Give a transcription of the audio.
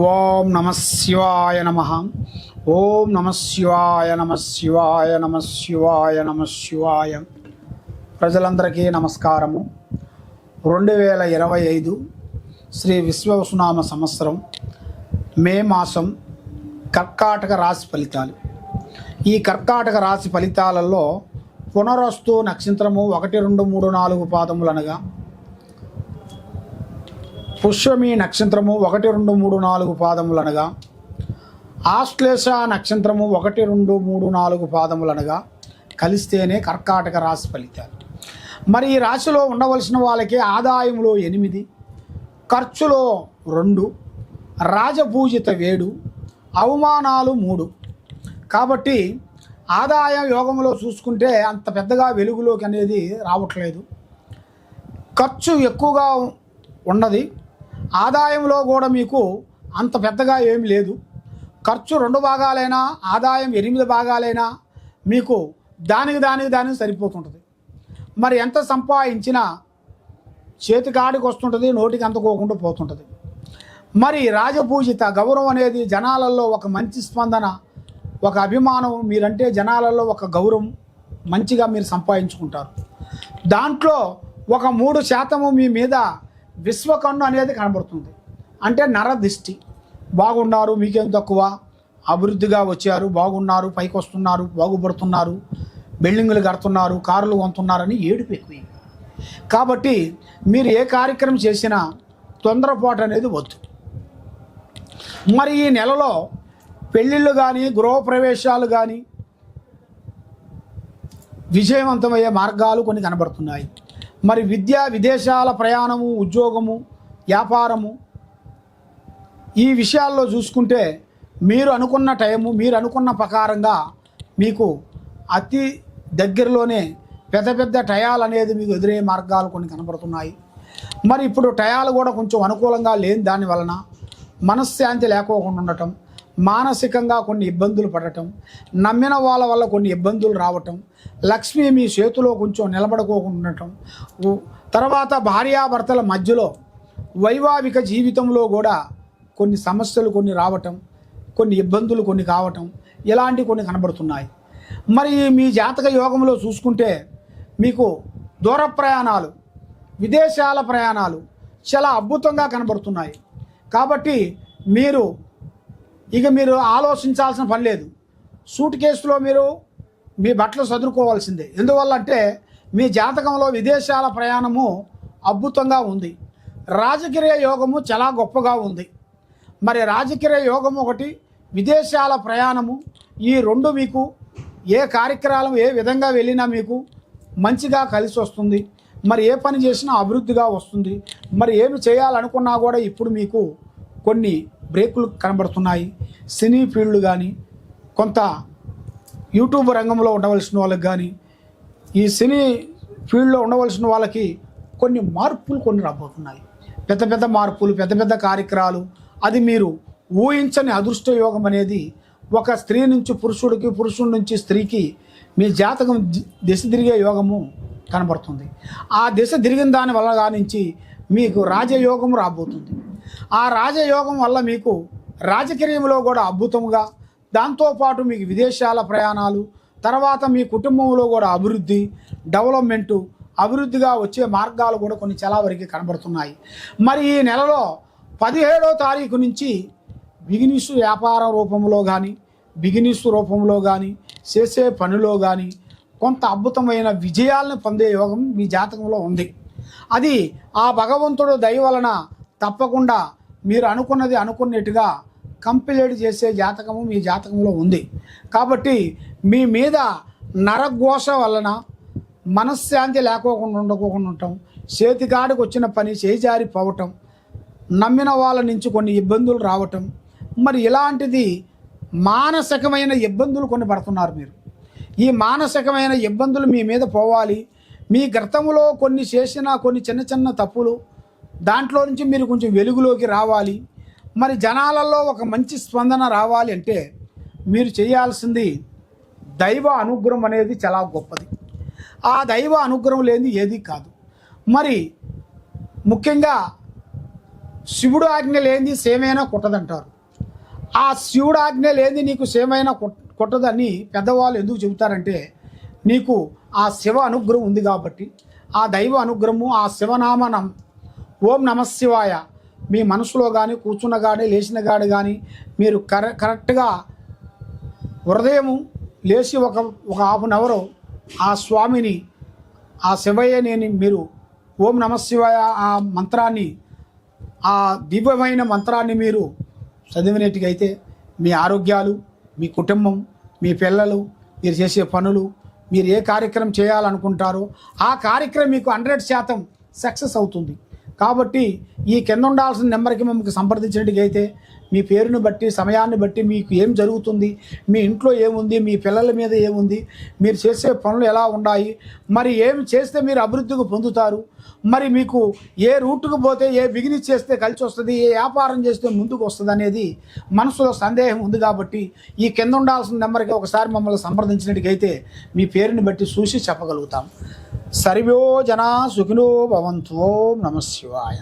ఓం నమ శివాయ నమ. ఓం నమ శివాయ నమ శివాయ నమ శివాయ నమ శివాయ. ప్రజలందరికీ నమస్కారము. రెండు వేల ఇరవై ఐదు శ్రీ విశ్వవసునామ సంవత్సరం మే మాసం కర్కాటక రాశి ఫలితాలు. ఈ కర్కాటక రాశి ఫలితాలలో పునరస్తు నక్షత్రము ఒకటి రెండు మూడు నాలుగు పాదములు అనగా పుష్యమి నక్షత్రము ఒకటి రెండు మూడు నాలుగు పాదములనగా ఆశ్లేష నక్షత్రము ఒకటి రెండు మూడు నాలుగు పాదములనగా కలిస్తేనే కర్కాటక రాశి ఫలితాలు. మరి ఈ రాశిలో ఉండవలసిన వాళ్ళకి ఆదాయంలో ఎనిమిది ఖర్చులో రెండు రాజపూజిత వేడు అవమానాలు మూడు. కాబట్టి ఆదాయ యోగంలో చూసుకుంటే అంత పెద్దగా వెలుగులోకి అనేది రావట్లేదు. ఖర్చు ఎక్కువగా ఉన్నది. ఆదాయంలో కూడా మీకు అంత పెద్దగా ఏమి లేదు. ఖర్చు రెండు భాగాలైనా ఆదాయం ఎనిమిది భాగాలైనా మీకు దానికి దానికి దానికి సరిపోతుంటుంది. మరి ఎంత సంపాదించినా చేతికాడికి వస్తుంటుంది నోటికి అందుకోకుండా పోతుంటుంది. మరి రాజపూజిత గౌరవం అనేది జనాలలో ఒక మంచి స్పందన ఒక అభిమానం మీరంటే జనాలలో ఒక గౌరవం మంచిగా మీరు సంపాదించుకుంటారు. దాంట్లో ఒక మూడు శాతము మీ మీద విశ్వకన్ను అనేది కనబడుతుంది. అంటే నరదిష్టి. బాగున్నారు మీకేం తక్కువ? అభివృద్ధిగా వచ్చారు బాగున్నారు పైకి వస్తున్నారు బాగుపడుతున్నారు బిల్డింగులు కడుతున్నారు కార్లు కొంటున్నారని ఏడుపు ఎక్కువ. కాబట్టి మీరు ఏ కార్యక్రమం చేసినా తొందరపాటు అనేది వద్దు. మరి ఈ నెలలో పెళ్ళిళ్ళు కానీ గృహప్రవేశాలు కానీ విజయవంతమయ్యే మార్గాలు కొన్ని కనబడుతున్నాయి. మరి విద్య విదేశాల ప్రయాణము ఉద్యోగము వ్యాపారము ఈ విషయాల్లో చూసుకుంటే మీరు అనుకున్న టైము మీరు అనుకున్న ప్రకారంగా మీకు అతి దగ్గరలోనే పెద్ద పెద్ద టయాలు అనేది మీకు ఎదురయ్యే మార్గాలు కొన్ని కనబడుతున్నాయి. మరి ఇప్పుడు టయాలు కూడా కొంచెం అనుకూలంగా లేని దాని వలన మనశ్శాంతి లేకోకుండా ఉండటం మానసికంగా కొన్ని ఇబ్బందులు పడటం నమ్మిన వాళ్ళ వల్ల కొన్ని ఇబ్బందులు రావటం లక్ష్మి మీ చేతిలో కొంచెం నిలబడుకోకుండటం ఉండటం తర్వాత భార్యాభర్తల మధ్యలో వైవాహిక జీవితంలో కూడా కొన్ని సమస్యలు కొన్ని రావటం కొన్ని ఇబ్బందులు కొన్ని కావటం ఇలాంటివి కొన్ని కనబడుతున్నాయి. మరి మీ జాతక యోగంలో చూసుకుంటే మీకు దూర ప్రయాణాలు విదేశాల ప్రయాణాలు చాలా అద్భుతంగా కనబడుతున్నాయి. కాబట్టి మీరు ఇక మీరు ఆలోచించాల్సిన పని లేదు. సూట్ కేసులో మీరు మీ బట్టలు చదువుకోవాల్సిందే ఎందువల్ల అంటే మీ జాతకంలో విదేశాల ప్రయాణము అద్భుతంగా ఉంది. రాజకీయ యోగము చాలా గొప్పగా ఉంది. మరి రాజకీయ యోగం ఒకటి విదేశాల ప్రయాణము ఈ రెండు మీకు ఏ కార్యక్రమాలు ఏ విధంగా వెళ్ళినా మీకు మంచిగా కలిసి వస్తుంది. మరి ఏ పని చేసినా అభివృద్ధిగా వస్తుంది. మరి ఏమి చేయాలనుకున్నా కూడా ఇప్పుడు మీకు కొన్ని బ్రేకులు కనబడుతున్నాయి సినీ ఫీల్డ్ కానీ కొంత యూట్యూబ్ రంగంలో ఉండవలసిన వాళ్ళకి కానీ ఈ సినీ ఫీల్డ్లో ఉండవలసిన వాళ్ళకి కొన్ని మార్పులు కొన్ని రాబోతున్నాయి. పెద్ద పెద్ద మార్పులు పెద్ద పెద్ద కార్యక్రమాలు అది మీరు ఊహించని అదృష్ట యోగం అనేది ఒక స్త్రీ నుంచి పురుషుడికి పురుషుడి నుంచి స్త్రీకి మీ జాతకం దిశ తిరిగే యోగము కనబడుతుంది. ఆ దిశ తిరిగిన దాని వల్ల కానించి మీకు రాజయోగం రాబోతుంది. ఆ రాజయోగం వల్ల మీకు రాజకీయంలో కూడా అద్భుతంగా దాంతోపాటు మీకు విదేశాల ప్రయాణాలు తర్వాత మీ కుటుంబంలో కూడా అభివృద్ధి డెవలప్మెంటు అభివృద్ధిగా వచ్చే మార్గాలు కూడా కొన్ని చాలా వరకు కనబడుతున్నాయి. మరి ఈ నెలలో పదిహేడో తారీఖు నుంచి బిగినిస్ వ్యాపార రూపంలో కానీ బిగినిస్ రూపంలో కానీ చేసే పనిలో కానీ కొంత అద్భుతమైన విజయాలను పొందే యోగం మీ జాతకంలో ఉంది. అది ఆ భగవంతుడు దయ వలన తప్పకుండా మీరు అనుకున్నది అనుకున్నట్టుగా కంప్లీట్ చేసే జాతకము మీ జాతకంలో ఉంది. కాబట్టి మీ మీద నరఘోష వలన మనశ్శాంతి లేకోకుండా ఉండకోకుండా ఉండటం చేతికాడికి వచ్చిన పని చేజారి పోవటం నమ్మిన వాళ్ళ నుంచి కొన్ని ఇబ్బందులు రావటం మరి ఇలాంటిది మానసికమైన ఇబ్బందులు కొన్ని పడుతున్నారు మీరు. ఈ మానసికమైన ఇబ్బందులు మీ మీద పోవాలి. మీ గతంలో కొన్ని చేసిన కొన్ని చిన్న చిన్న తప్పులు దాంట్లో నుంచి మీరు కొంచెం వెలుగులోకి రావాలి. మరి జనాలలో ఒక మంచి స్పందన రావాలి అంటే మీరు చేయాల్సింది దైవ అనుగ్రహం అనేది చాలా గొప్పది. ఆ దైవ అనుగ్రహం లేని ఏది కాదు. మరి ముఖ్యంగా శివుడు ఆజ్ఞ లేనిది సేమైనా కుట్టదంటారు. ఆ శివుడు ఆజ్ఞ లేనిది నీకు సేమైనా కుట్- కుట్టదని పెద్దవాళ్ళు ఎందుకు చెబుతారంటే నీకు ఆ శివ అనుగ్రహం ఉంది కాబట్టి ఆ దైవ అనుగ్రహము ఆ శివనామనం ఓం నమశివాయ మీ మనసులో కానీ కూర్చున్న గాడి లేచిన గాడి కానీ మీరు కర కరెక్ట్గా హృదయము లేచి ఒక ఒక హాఫ్ అన్ అవర్ ఆ స్వామిని ఆ శివయ్యనేని మీరు ఓం నమశివాయ ఆ మంత్రాన్ని ఆ దివ్యమైన మంత్రాన్ని మీరు చదివినట్టుగైతే మీ ఆరోగ్యాలు మీ కుటుంబం మీ పిల్లలు మీరు చేసే పనులు మీరు ఏ కార్యక్రమం చేయాలనుకుంటారో ఆ కార్యక్రమం మీకు హండ్రెడ్ శాతం సక్సెస్ అవుతుంది. కాబట్టి ఈ కింద ఉండాల్సిన నెంబర్కి మమ్మల్ని సంప్రదించినట్టుగైతే మీ పేరుని బట్టి సమయాన్ని బట్టి మీకు ఏం జరుగుతుంది మీ ఇంట్లో ఏముంది మీ పిల్లల మీద ఏముంది మీరు చేసే పనులు ఎలా ఉన్నాయి మరి ఏమి చేస్తే మీరు అభివృద్ధికి పొందుతారు మరి మీకు ఏ రూట్కు పోతే ఏ బిజినెస్ చేస్తే కలిసి వస్తుంది ఏ వ్యాపారం చేస్తే ముందుకు వస్తుంది అనేది మనసులో సందేహం ఉంది కాబట్టి ఈ కింద ఉండాల్సిన నెంబర్కి ఒకసారి మమ్మల్ని సంప్రదించినట్టుగైతే మీ పేరుని బట్టి చూసి చెప్పగలుగుతాం. సర్వో జనా సుఖినో భవంతో నమ శివాయ.